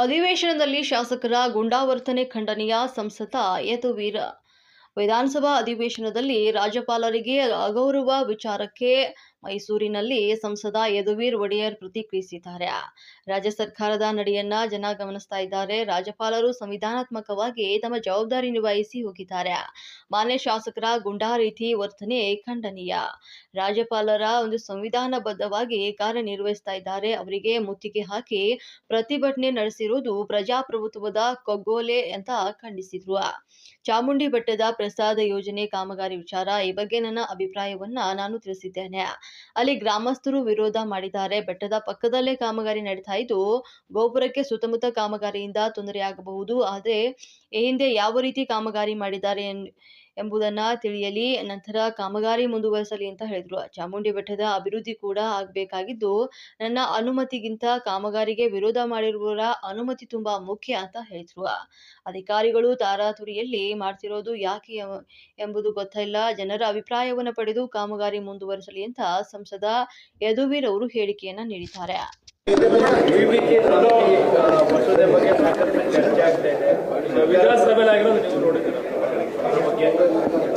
ಅಧಿವೇಶನದಲ್ಲಿ ಶಾಸಕರ ಗುಂಡಾವರ್ತನೆ ಖಂಡನೀಯ ಸಂಸದ ಯದುವೀರ್. ವಿಧಾನಸಭಾ ಅಧಿವೇಶನದಲ್ಲಿ ರಾಜ್ಯಪಾಲರಿಗೆ ಅಗೌರವ ವಿಚಾರಕ್ಕೆ ಮೈಸೂರಿನಲ್ಲಿ ಸಂಸದ ಯದುವೀರ್ ಒಡೆಯರ್ ಪ್ರತಿಕ್ರಿಯಿಸಿದ್ದಾರೆ. ರಾಜ್ಯ ಸರ್ಕಾರದ ನಡೆಯನ್ನ ಜನ ಗಮನಿಸ್ತಾ ಇದ್ದಾರೆ. ರಾಜ್ಯಪಾಲರು ಸಂವಿಧಾನಾತ್ಮಕವಾಗಿ ತಮ್ಮ ಜವಾಬ್ದಾರಿ ನಿಭಾಯಿಸಿ ಹೋಗಿದ್ದಾರೆ. ಮಾನ್ಯ ಶಾಸಕರ ಗುಂಡಾ ರೀತಿ ವರ್ತನೆ ಖಂಡನೀಯ. ರಾಜ್ಯಪಾಲರ ಒಂದು ಸಂವಿಧಾನಬದ್ಧವಾಗಿ ಕಾರ್ಯನಿರ್ವಹಿಸ್ತಾ ಇದ್ದಾರೆ. ಅವರಿಗೆ ಮುತ್ತಿಗೆ ಹಾಕಿ ಪ್ರತಿಭಟನೆ ನಡೆಸಿರುವುದು ಪ್ರಜಾಪ್ರಭುತ್ವದ ಕೊಗ್ಗೋಲೆ ಅಂತ ಖಂಡಿಸಿದ್ರು. ಚಾಮುಂಡಿ ಬೆಟ್ಟದ ಪ್ರಸಾದ ಯೋಜನೆ ಕಾಮಗಾರಿ ವಿಚಾರ ಈ ಬಗ್ಗೆ ನನ್ನ ಅಭಿಪ್ರಾಯವನ್ನ ನಾನು ತಿಳಿಸಿದ್ದೇನೆ. ಅಲ್ಲಿ ಗ್ರಾಮಸ್ಥರು ವಿರೋಧ ಮಾಡಿದ್ದಾರೆ. ಬೆಟ್ಟದ ಪಕ್ಕದಲ್ಲೇ ಕಾಮಗಾರಿ ನಡೀತಾ ಇದ್ದು, ಗೋಪುರಕ್ಕೆ ಸುತ್ತಮುತ್ತ ಕಾಮಗಾರಿಯಿಂದ ತೊಂದರೆಯಾಗಬಹುದು. ಆದರೆ, ಈ ಹಿಂದೆ ಯಾವ ರೀತಿ ಕಾಮಗಾರಿ ಮಾಡಿದ್ದಾರೆ ಎಂಬುದನ್ನ ತಿಳಿಯಲಿ, ನಂತರ ಕಾಮಗಾರಿ ಮುಂದುವರಿಸಲಿ ಅಂತ ಹೇಳಿದ್ರು. ಚಾಮುಂಡಿ ಬೆಟ್ಟದ ಅಭಿವೃದ್ಧಿ ಕೂಡ ಆಗಬೇಕಾಗಿದ್ದು, ನನ್ನ ಅನುಮತಿಗಿಂತ ಕಾಮಗಾರಿಗೆ ವಿರೋಧ ಮಾಡಿರುವವರ ಅನುಮತಿ ತುಂಬಾ ಮುಖ್ಯ ಅಂತ ಹೇಳಿದ್ರು. ಅಧಿಕಾರಿಗಳು ತಾರಾತುರಿಯಲ್ಲಿ ಮಾಡ್ತಿರೋದು ಯಾಕೆ ಎಂಬುದು ಗೊತ್ತಿಲ್ಲ. ಜನರ ಅಭಿಪ್ರಾಯವನ್ನು ಪಡೆದು ಕಾಮಗಾರಿ ಮುಂದುವರಿಸಲಿ ಅಂತ ಸಂಸದ ಯದುವೀರ್ ಅವರು ಹೇಳಿಕೆಯನ್ನ ನೀಡಿದ್ದಾರೆ. ವಿಧಾನಸಭೆಯಲ್ಲಿ ನೀವು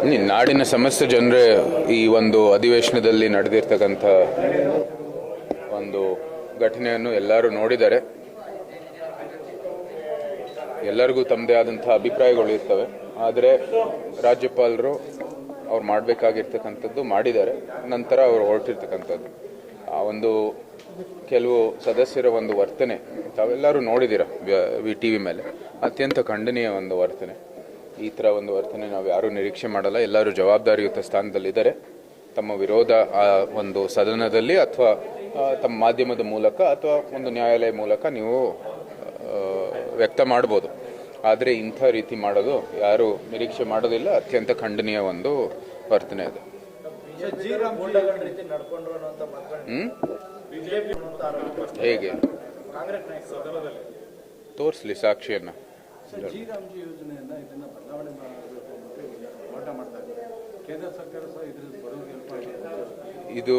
ನಾಡಿನ ಸಮಸ್ತ ಜನರೇ ಈ ಒಂದು ಅಧಿವೇಶನದಲ್ಲಿ ನಡೆದಿರ್ತಕ್ಕಂಥ ಒಂದು ಘಟನೆಯನ್ನು ಎಲ್ಲರೂ ನೋಡಿದ್ದಾರೆ ಎಲ್ಲರಿಗೂ ತಮ್ಮದೇ ಆದಂಥ ಅಭಿಪ್ರಾಯಗಳು ಇರ್ತವೆ. ಆದರೆ ರಾಜ್ಯಪಾಲರು ಅವ್ರು ಮಾಡಬೇಕಾಗಿರ್ತಕ್ಕಂಥದ್ದು ಮಾಡಿದ್ದಾರೆ. ನಂತರ ಅವರು ಹೊರಟಿರ್ತಕ್ಕಂಥದ್ದು. ಆ ಒಂದು ಕೆಲವು ಸದಸ್ಯರ ಒಂದು ವರ್ತನೆ ತಾವೆಲ್ಲರೂ ನೋಡಿದ್ದೀರ ವಿ ಟಿ ವಿ ಮೇಲೆ? ಅತ್ಯಂತ ಖಂಡನೀಯ ಒಂದು ವರ್ತನೆ. ಈ ಥರ ಒಂದು ವರ್ತನೆ ನಾವು ಯಾರೂ ನಿರೀಕ್ಷೆ ಮಾಡಲ್ಲ. ಎಲ್ಲರೂ ಜವಾಬ್ದಾರಿಯುತ ಸ್ಥಾನದಲ್ಲಿದ್ದಾರೆ. ತಮ್ಮ ವಿರೋಧ ಆ ಒಂದು ಸದನದಲ್ಲಿ ಅಥವಾ ತಮ್ಮ ಮಾಧ್ಯಮದ ಮೂಲಕ ಅಥವಾ ಒಂದು ನ್ಯಾಯಾಲಯ ಮೂಲಕ ನೀವು ವ್ಯಕ್ತ ಮಾಡ್ಬೋದು. ಆದರೆ ಇಂಥ ರೀತಿ ಮಾಡೋದು ಯಾರು ನಿರೀಕ್ಷೆ ಮಾಡೋದಿಲ್ಲ. ಅತ್ಯಂತ ಖಂಡನೀಯ ಒಂದು ವರ್ತನೆ ಅದು. ಹೇಗೆ? ತೋರಿಸ್ಲಿ ಸಾಕ್ಷಿಯನ್ನು. ಇದು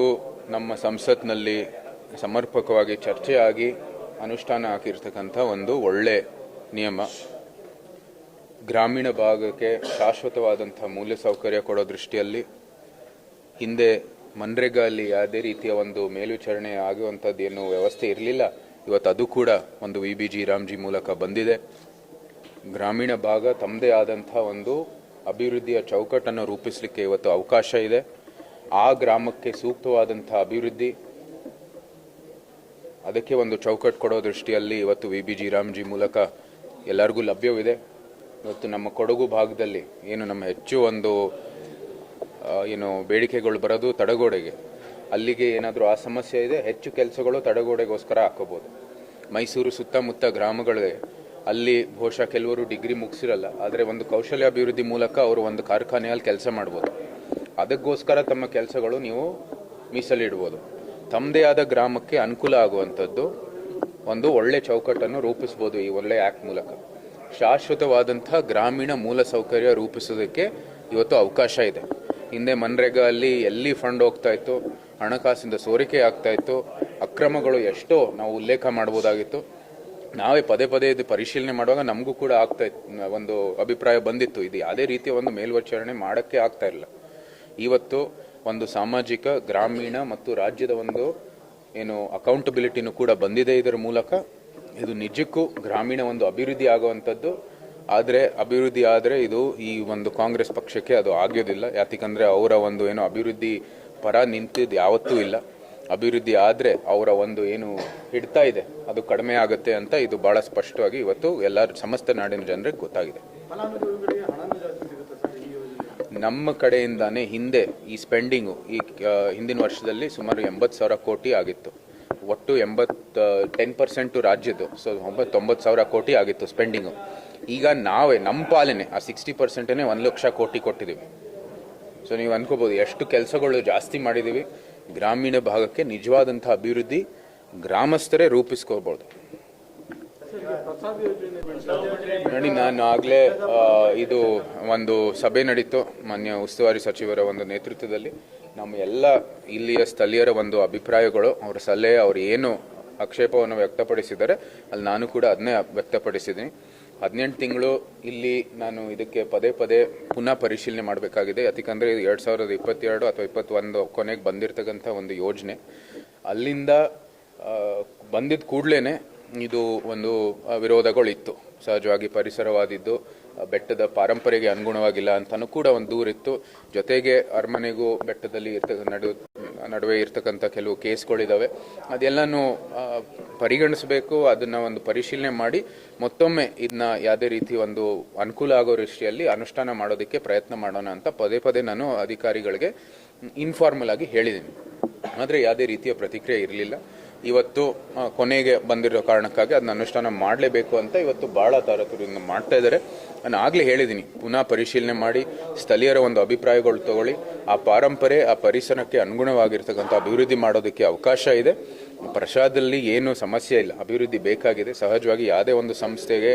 ನಮ್ಮ ಸಂಸತ್ನಲ್ಲಿ ಸಮರ್ಪಕವಾಗಿ ಚರ್ಚೆಯಾಗಿ ಅನುಷ್ಠಾನ ಆಗಿರ್ತಕ್ಕಂಥ ಒಂದು ಒಳ್ಳೆ ನಿಯಮ. ಗ್ರಾಮೀಣ ಭಾಗಕ್ಕೆ ಶಾಶ್ವತವಾದಂಥ ಮೂಲಸೌಕರ್ಯ ಕೊಡೋ ದೃಷ್ಟಿಯಲ್ಲಿ ಹಿಂದೆ ಮನ್ರೇಗಾ ಅಲ್ಲಿ ಯಾವುದೇ ರೀತಿಯ ಒಂದು ಮೇಲ್ವಿಚಾರಣೆ ಆಗುವಂಥದ್ದು ಏನು ವ್ಯವಸ್ಥೆ ಇರಲಿಲ್ಲ. ಇವತ್ತು ಅದು ಕೂಡ ಒಂದು ವಿ ಬಿ ಜಿ ರಾಮ್ಜಿ ಮೂಲಕ ಬಂದಿದೆ. ಗ್ರಾಮೀಣ ಭಾಗ ತಮ್ಮದೇ ಆದಂಥ ಒಂದು ಅಭಿವೃದ್ಧಿಯ ಚೌಕಟ್ಟನ್ನು ರೂಪಿಸಲಿಕ್ಕೆ ಇವತ್ತು ಅವಕಾಶ ಇದೆ. ಆ ಗ್ರಾಮಕ್ಕೆ ಸೂಕ್ತವಾದಂಥ ಅಭಿವೃದ್ಧಿ, ಅದಕ್ಕೆ ಒಂದು ಚೌಕಟ್ಟು ಕೊಡೋ ದೃಷ್ಟಿಯಲ್ಲಿ ಇವತ್ತು ವಿ ಬಿ ಜಿ ರಾಮ್ಜಿ ಮೂಲಕ ಎಲ್ಲರಿಗೂ ಲಭ್ಯವಿದೆ. ಇವತ್ತು ನಮ್ಮ ಕೊಡಗು ಭಾಗದಲ್ಲಿ ಏನು ನಮ್ಮ ಹೆಚ್ಚು ಒಂದು ಏನು ಬೇಡಿಕೆಗಳು ಬರೋದು ತಡಗೋಡೆಗೆ. ಅಲ್ಲಿಗೆ ಏನಾದರೂ ಆ ಸಮಸ್ಯೆ ಇದೆ, ಹೆಚ್ಚು ಕೆಲಸಗಳು ತಡಗೋಡೆಗೋಸ್ಕರ ಹಾಕೋಬೋದು. ಮೈಸೂರು ಸುತ್ತಮುತ್ತ ಗ್ರಾಮಗಳಿಗೆ ಅಲ್ಲಿ ಬಹುಶಃ ಕೆಲವರು ಡಿಗ್ರಿ ಮುಗಿಸಿರಲ್ಲ, ಆದರೆ ಒಂದು ಕೌಶಲ್ಯ ಅಭಿವೃದ್ಧಿ ಮೂಲಕ ಅವರು ಒಂದು ಕಾರ್ಖಾನೆಯಲ್ಲಿ ಕೆಲಸ ಮಾಡ್ಬೋದು. ಅದಕ್ಕೋಸ್ಕರ ತಮ್ಮ ಕೆಲಸಗಳು ನೀವು ಮೀಸಲಿಡ್ಬೋದು. ತಮ್ಮದೇ ಆದ ಗ್ರಾಮಕ್ಕೆ ಅನುಕೂಲ ಆಗುವಂಥದ್ದು ಒಂದು ಒಳ್ಳೆ ಚೌಕಟ್ಟನ್ನು ರೂಪಿಸ್ಬೋದು ಈ ಒಳ್ಳೆ ಆ್ಯಕ್ಟ್ ಮೂಲಕ. ಶಾಶ್ವತವಾದಂಥ ಗ್ರಾಮೀಣ ಮೂಲಸೌಕರ್ಯ ರೂಪಿಸೋದಕ್ಕೆ ಇವತ್ತು ಅವಕಾಶ ಇದೆ. ಹಿಂದೆ ಮನ್ರೇಗಾ ಅಲ್ಲಿ ಎಲ್ಲಿ ಫಂಡ್ ಹೋಗ್ತಾ ಇತ್ತು, ಹಣಕಾಸಿಂದ ಸೋರಿಕೆ ಆಗ್ತಾ ಇತ್ತು, ಅಕ್ರಮಗಳು ಎಷ್ಟೋ ನಾವು ಉಲ್ಲೇಖ ಮಾಡ್ಬೋದಾಗಿತ್ತು. ನಾವೇ ಪದೇ ಪದೇ ಇದು ಪರಿಶೀಲನೆ ಮಾಡುವಾಗ ನಮಗೂ ಕೂಡ ಆಗ್ತಾ ಒಂದು ಅಭಿಪ್ರಾಯ ಬಂದಿತ್ತು. ಇದು ಯಾವುದೇ ರೀತಿಯ ಒಂದು ಮೇಲ್ವಿಚಾರಣೆ ಮಾಡೋಕ್ಕೆ ಆಗ್ತಾ ಇಲ್ಲ. ಇವತ್ತು ಒಂದು ಸಾಮಾಜಿಕ, ಗ್ರಾಮೀಣ ಮತ್ತು ರಾಜ್ಯದ ಒಂದು ಏನು ಅಕೌಂಟಬಿಲಿಟಿನೂ ಕೂಡ ಬಂದಿದೆ ಇದರ ಮೂಲಕ. ಇದು ನಿಜಕ್ಕೂ ಗ್ರಾಮೀಣ ಒಂದು ಅಭಿವೃದ್ಧಿ ಆಗುವಂಥದ್ದು. ಆದರೆ ಅಭಿವೃದ್ಧಿ ಆದರೆ ಇದು ಈ ಒಂದು ಕಾಂಗ್ರೆಸ್ ಪಕ್ಷಕ್ಕೆ ಅದು ಆಗೋದಿಲ್ಲ. ಯಾಕಂದರೆ ಅವರ ಒಂದು ಏನು ಅಭಿವೃದ್ಧಿ ಪರ ನಿಂತಿದ್ದು ಯಾವತ್ತೂ ಇಲ್ಲ. ಅಭಿವೃದ್ಧಿ ಆದರೆ ಅವರ ಒಂದು ಏನು ಹಿಡ್ತಾ ಇದೆ, ಅದು ಕಡಿಮೆ ಆಗುತ್ತೆ ಅಂತ ಇದು ಬಹಳ ಸ್ಪಷ್ಟವಾಗಿ ಇವತ್ತು ಎಲ್ಲ ಸಮಸ್ತ ನಾಡಿನ ಜನರಿಗೆ ಗೊತ್ತಾಗಿದೆ. ನಮ್ಮ ಕಡೆಯಿಂದಾನೇ ಹಿಂದೆ ಈ ಸ್ಪೆಂಡಿಂಗು ಈ ಹಿಂದಿನ ವರ್ಷದಲ್ಲಿ ಸುಮಾರು ಎಂಬತ್ತು ಸಾವಿರ ಕೋಟಿ ಆಗಿತ್ತು. ಒಟ್ಟು ಎಂಬತ್ತು ಟೆನ್ ಪರ್ಸೆಂಟು ರಾಜ್ಯದ್ದು, ಸೊ ಒಂಬತ್ತು, ತೊಂಬತ್ತು ಸಾವಿರ ಕೋಟಿ ಆಗಿತ್ತು ಸ್ಪೆಂಡಿಂಗು ಈಗ ನಾವೇ ನಮ್ಮ ಪಾಲನೆ, ಆ ಸಿಕ್ಸ್ಟಿ ಪರ್ಸೆಂಟೇ ಒಂದು ಲಕ್ಷ ಕೋಟಿ ಕೊಟ್ಟಿದ್ದೀವಿ. ಸೊ ನೀವು ಅನ್ಕೋಬೋದು ಎಷ್ಟು ಕೆಲಸಗಳು ಜಾಸ್ತಿ ಮಾಡಿದ್ದೀವಿ. ಗ್ರಾಮೀಣ ಭಾಗಕ್ಕೆ ನಿಜವಾದಂಥ ಅಭಿವೃದ್ಧಿ ಗ್ರಾಮಸ್ಥರೇ ರೂಪಿಸ್ಕೋಬೋದು ನೋಡಿ, ನಾನು ಆಗಲೇ ಇದು ಒಂದು ಸಭೆ ನಡೀತು, ಮಾನ್ಯ ಉಸ್ತುವಾರಿ ಸಚಿವರ ಒಂದು ನೇತೃತ್ವದಲ್ಲಿ. ನಮ್ಮ ಎಲ್ಲ ಇಲ್ಲಿಯ ಸ್ಥಳೀಯರ ಒಂದು ಅಭಿಪ್ರಾಯಗಳು, ಅವರ ಸಲಹೆ, ಅವ್ರು ಏನು ಆಕ್ಷೇಪವನ್ನು ವ್ಯಕ್ತಪಡಿಸಿದ್ದಾರೆ, ಅಲ್ಲಿ ನಾನು ಕೂಡ ಅದನ್ನೇ ವ್ಯಕ್ತಪಡಿಸಿದ್ದೀನಿ. ಹದಿನೆಂಟು ತಿಂಗಳು ಇಲ್ಲಿ ನಾನು ಇದಕ್ಕೆ ಪದೇ ಪದೇ ಪುನಃ ಪರಿಶೀಲನೆ ಮಾಡಬೇಕಾಗಿದೆ. ಯಾಕಂದರೆ ಇದು ಎರಡು ಸಾವಿರದ ಇಪ್ಪತ್ತೆರಡು ಅಥವಾ ಇಪ್ಪತ್ತೊಂದು ಕೊನೆಗೆ ಬಂದಿರತಕ್ಕಂಥ ಒಂದು ಯೋಜನೆ. ಅಲ್ಲಿಂದ ಬಂದಿದ್ದ ಕೂಡಲೇ ಇದು ಒಂದು ವಿರೋಧಗಳಿತ್ತು. ಸಹಜವಾಗಿ ಪರಿಸರವಾದಿದ್ದು ಬೆಟ್ಟದ ಪಾರಂಪರೆಗೆ ಅನುಗುಣವಾಗಿಲ್ಲ ಅಂತಲೂ ಕೂಡ ಒಂದು ದೂರಿತ್ತು ಜೊತೆಗೆ ಅರಮನೆಗೂ ಬೆಟ್ಟದಲ್ಲಿ ಇರ್ತ, ನಡು, ನಡುವೆ ಇರ್ತಕ್ಕಂಥ ಕೆಲವು ಕೇಸ್ಗಳಿದ್ದಾವೆ ಅದೆಲ್ಲನೂ ಪರಿಗಣಿಸಬೇಕು, ಅದನ್ನು ಒಂದು ಪರಿಶೀಲನೆ ಮಾಡಿ, ಮತ್ತೊಮ್ಮೆ ಇದನ್ನ ಯಾವುದೇ ರೀತಿ ಒಂದು ಅನುಕೂಲ ಆಗೋ ದೃಷ್ಟಿಯಲ್ಲಿ ಅನುಷ್ಠಾನ ಮಾಡೋದಕ್ಕೆ ಪ್ರಯತ್ನ ಮಾಡೋಣ ಅಂತ ಪದೇ ಪದೇ ನಾನು ಅಧಿಕಾರಿಗಳಿಗೆ ಇನ್ಫಾರ್ಮಲ್ ಆಗಿ ಹೇಳಿದ್ದೀನಿ ಆದರೆ ಯಾವುದೇ ರೀತಿಯ ಪ್ರತಿಕ್ರಿಯೆ ಇರಲಿಲ್ಲ. ಇವತ್ತು ಕೊನೆಗೆ ಬಂದಿರೋ ಕಾರಣಕ್ಕಾಗಿ ಅದನ್ನ ಅನುಷ್ಠಾನ ಮಾಡಲೇಬೇಕು ಅಂತ ಇವತ್ತು ಭಾಳ ತಾರಕರಿಂದ ಮಾಡ್ತಾ ಇದ್ದಾರೆ. ನಾನು ಆಗಲೇ ಹೇಳಿದ್ದೀನಿ ಪುನಃ ಪರಿಶೀಲನೆ ಮಾಡಿ, ಸ್ಥಳೀಯರ ಒಂದು ಅಭಿಪ್ರಾಯಗಳು ತಗೊಳ್ಳಿ. ಆ ಪಾರಂಪರೆ, ಆ ಪರಿಸರಕ್ಕೆ ಅನುಗುಣವಾಗಿರ್ತಕ್ಕಂಥ ಅಭಿವೃದ್ಧಿ ಮಾಡೋದಕ್ಕೆ ಅವಕಾಶ ಇದೆ. ಪ್ರಸಾದದಲ್ಲಿ ಏನು ಸಮಸ್ಯೆ ಇಲ್ಲ. ಅಭಿವೃದ್ಧಿ ಬೇಕಾಗಿದೆ. ಸಹಜವಾಗಿ ಯಾವುದೇ ಒಂದು ಸಂಸ್ಥೆಗೆ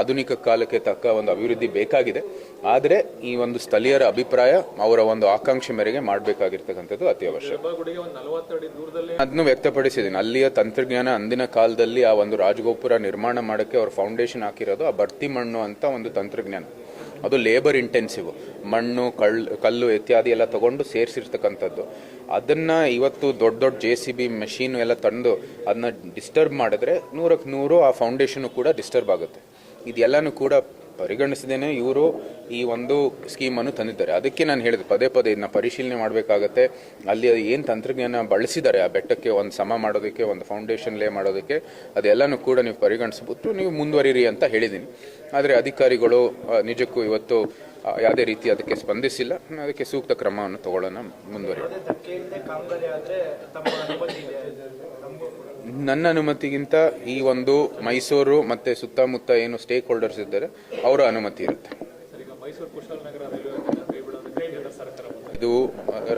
ಆಧುನಿಕ ಕಾಲಕ್ಕೆ ತಕ್ಕ ಒಂದು ಅಭಿವೃದ್ಧಿ ಬೇಕಾಗಿದೆ. ಆದರೆ ಈ ಒಂದು ಸ್ಥಳೀಯರ ಅಭಿಪ್ರಾಯ ಅವರ ಒಂದು ಆಕಾಂಕ್ಷೆ ಮೇರೆಗೆ ಮಾಡಬೇಕಾಗಿರ್ತಕ್ಕಂಥದ್ದು ಅತಿ ಅವಶ್ಯ ಒಂದು ನಲವತ್ತು ಅಡಿ ದೂರದಲ್ಲಿ ಅದನ್ನು ವ್ಯಕ್ತಪಡಿಸಿದ್ದೀನಿ. ಅಲ್ಲಿಯ ತಂತ್ರಜ್ಞಾನ ಅಂದಿನ ಕಾಲದಲ್ಲಿ ಆ ಒಂದು ರಾಜಗೋಪುರ ನಿರ್ಮಾಣ ಮಾಡೋಕ್ಕೆ ಅವ್ರ ಫೌಂಡೇಶನ್ ಹಾಕಿರೋದು ಆ ಭರ್ತಿ ಮಣ್ಣು ಅಂತ ಒಂದು ತಂತ್ರಜ್ಞಾನ. ಅದು ಲೇಬರ್ ಇಂಟೆನ್ಸಿವ್ ಮಣ್ಣು, ಕಳ್, ಕಲ್ಲು ಇತ್ಯಾದಿ ಎಲ್ಲ ತಗೊಂಡು ಸೇರಿಸಿರ್ತಕ್ಕಂಥದ್ದು. ಅದನ್ನ ಇವತ್ತು ದೊಡ್ಡ ದೊಡ್ಡ ಜೆ ಸಿ ಬಿ ಮೆಷಿನ್ ಎಲ್ಲ ತಂದು ಅದನ್ನ ಡಿಸ್ಟರ್ಬ್ ಮಾಡಿದ್ರೆ ನೂರಕ್ಕೆ ನೂರು ಆ ಫೌಂಡೇಶನ್ ಕೂಡ ಡಿಸ್ಟರ್ಬ್ ಆಗುತ್ತೆ. ಇದೆಲ್ಲನೂ ಕೂಡ ಪರಿಗಣಿಸದೇನೆ ಇವರು ಈ ಒಂದು ಸ್ಕೀಮನ್ನು ತಂದಿದ್ದಾರೆ. ಅದಕ್ಕೆ ನಾನು ಹೇಳಿದೆ ಪದೇ ಪದೇ ಇದನ್ನ ಪರಿಶೀಲನೆ ಮಾಡಬೇಕಾಗತ್ತೆ. ಅಲ್ಲಿ ಏನು ತಂತ್ರಜ್ಞಾನ ಬಳಸಿದ್ದಾರೆ ಆ ಬೆಟ್ಟಕ್ಕೆ ಒಂದು ಸಮ ಮಾಡೋದಕ್ಕೆ, ಒಂದು ಫೌಂಡೇಶನ್ ಲೇ ಮಾಡೋದಕ್ಕೆ, ಅದೆಲ್ಲನೂ ಕೂಡ ನೀವು ಪರಿಗಣಿಸ್ಬಿಟ್ಟು ನೀವು ಮುಂದುವರಿರಿ ಅಂತ ಹೇಳಿದ್ದೀನಿ ಆದರೆ ಅಧಿಕಾರಿಗಳು ನಿಜಕ್ಕೂ ಇವತ್ತು ಯಾವುದೇ ರೀತಿ ಅದಕ್ಕೆ ಸ್ಪಂದಿಸಿಲ್ಲ. ಅದಕ್ಕೆ ಸೂಕ್ತ ಕ್ರಮವನ್ನು ತಗೊಳ್ಳೋಣ ಮುಂದುವರಿ ನನ್ನ ಅನುಮತಿಗಿಂತ ಈ ಒಂದು ಮೈಸೂರು ಮತ್ತೆ ಸುತ್ತಮುತ್ತ ಏನು ಸ್ಟೇಕ್ ಹೋಲ್ಡರ್ಸ್ ಇದ್ದಾರೆ, ಅವರ ಅನುಮತಿ ಇರುತ್ತೆ. ಇದು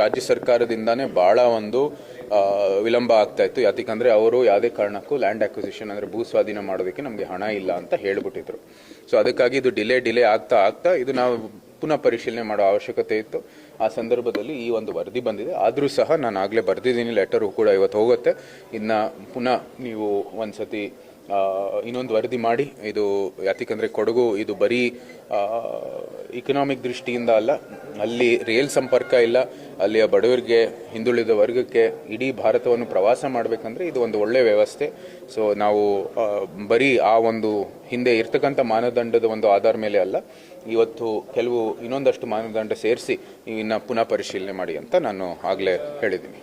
ರಾಜ್ಯ ಸರ್ಕಾರದಿಂದಾನೇ ಬಹಳ ಒಂದು ವಿಳಂಬ ಆಗ್ತಾ ಇತ್ತು. ಯಾಕಂದ್ರೆ ಅವರು ಯಾವುದೇ ಕಾರಣಕ್ಕೂ ಲ್ಯಾಂಡ್ ಅಕ್ವಿಸಿಷನ್ ಅಂದ್ರೆ ಭೂ ಸ್ವಾಧೀನ ಮಾಡೋದಕ್ಕೆ ನಮಗೆ ಹಣ ಇಲ್ಲ ಅಂತ ಹೇಳಿಬಿಟ್ಟಿದ್ರು. ಸೊ ಅದಕ್ಕಾಗಿ ಇದು ಡಿಲೇ ಡಿಲೇ ಆಗ್ತಾ ಆಗ್ತಾ ಇದು ನಾವು ಪುನಃ ಪರಿಶೀಲನೆ ಮಾಡೋ ಅವಶ್ಯಕತೆ ಇತ್ತು. ಆ ಸಂದರ್ಭದಲ್ಲಿ ಈ ಒಂದು ವರದಿ ಬಂದಿದೆ. ಆದರೂ ಸಹ ನಾನು ಆಗಲೇ ಬರೆದಿದ್ದೀನಿ ಲೆಟರು ಕೂಡ ಇವತ್ತು ಹೋಗುತ್ತೆ. ಇನ್ನು ಪುನಃ ನೀವು ಒಂದ್ಸತಿ ಆ, ಇನ್ನೊಂದು ವರದಿ ಮಾಡಿ. ಇದು ಯಾತಕ್ಕಂದರೆ ಕೊಡಗು, ಇದು ಬರೀ ಇಕನಾಮಿಕ್ ದೃಷ್ಟಿಯಿಂದ ಅಲ್ಲ. ಅಲ್ಲಿ ರೇಲ್ ಸಂಪರ್ಕ ಇಲ್ಲ. ಅಲ್ಲಿಯ ಬಡವರಿಗೆ ಹಿಂದುಳಿದ ವರ್ಗಕ್ಕೆ ಇಡೀ ಭಾರತವನ್ನು ಪ್ರವಾಸ ಮಾಡಬೇಕಂದ್ರೆ ಇದು ಒಂದು ಒಳ್ಳೆಯ ವ್ಯವಸ್ಥೆ. ಸೊ ನಾವು ಬರೀ ಆ ಒಂದು ಹಿಂದೆ ಇರ್ತಕ್ಕಂಥ ಮಾನದಂಡದ ಒಂದು ಆಧಾರ ಮೇಲೆ ಅಲ್ಲ, ಇವತ್ತು ಕೆಲವು ಇನ್ನೊಂದಷ್ಟು ಮಾನದಂಡ ಸೇರಿಸಿ ಇನ್ನು ಪುನಃ ಪರಿಶೀಲನೆ ಮಾಡಿ ಅಂತ ನಾನು ಆಗಲೇ ಹೇಳಿದ್ದೀನಿ.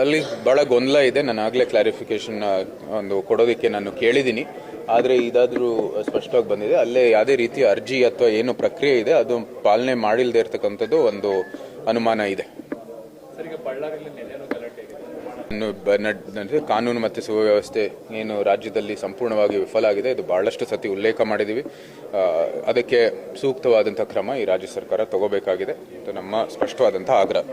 ಅಲ್ಲಿ ಭಾಳ ಗೊಂದಲ ಇದೆ. ನಾನು ಆಗಲೇ ಕ್ಲಾರಿಫಿಕೇಶನ್ ಒಂದು ಕೊಡೋದಕ್ಕೆ ನಾನು ಕೇಳಿದ್ದೀನಿ. ಆದರೆ ಇದಾದರೂ ಸ್ಪಷ್ಟವಾಗಿ ಬಂದಿದೆ. ಅಲ್ಲೇ ಯಾವುದೇ ರೀತಿಯ ಅರ್ಜಿ ಅಥವಾ ಏನು ಪ್ರಕ್ರಿಯೆ ಇದೆ ಅದು ಪಾಲನೆ ಮಾಡಿಲ್ಲದೆ ಇರತಕ್ಕಂಥದ್ದು ಒಂದು ಅನುಮಾನ ಇದೆ. ಕಾನೂನು ಮತ್ತು ಸುವ್ಯವಸ್ಥೆ ಏನು ರಾಜ್ಯದಲ್ಲಿ ಸಂಪೂರ್ಣವಾಗಿ ವಿಫಲ ಆಗಿದೆ. ಇದು ಬಹಳಷ್ಟು ಸತಿ ಉಲ್ಲೇಖ ಮಾಡಿದ್ದೀವಿ. ಅದಕ್ಕೆ ಸೂಕ್ತವಾದಂಥ ಕ್ರಮ ಈ ರಾಜ್ಯ ಸರ್ಕಾರ ತಗೋಬೇಕಾಗಿದೆ. ಇದು ನಮ್ಮ ಸ್ಪಷ್ಟವಾದಂಥ ಆಗ್ರಹ.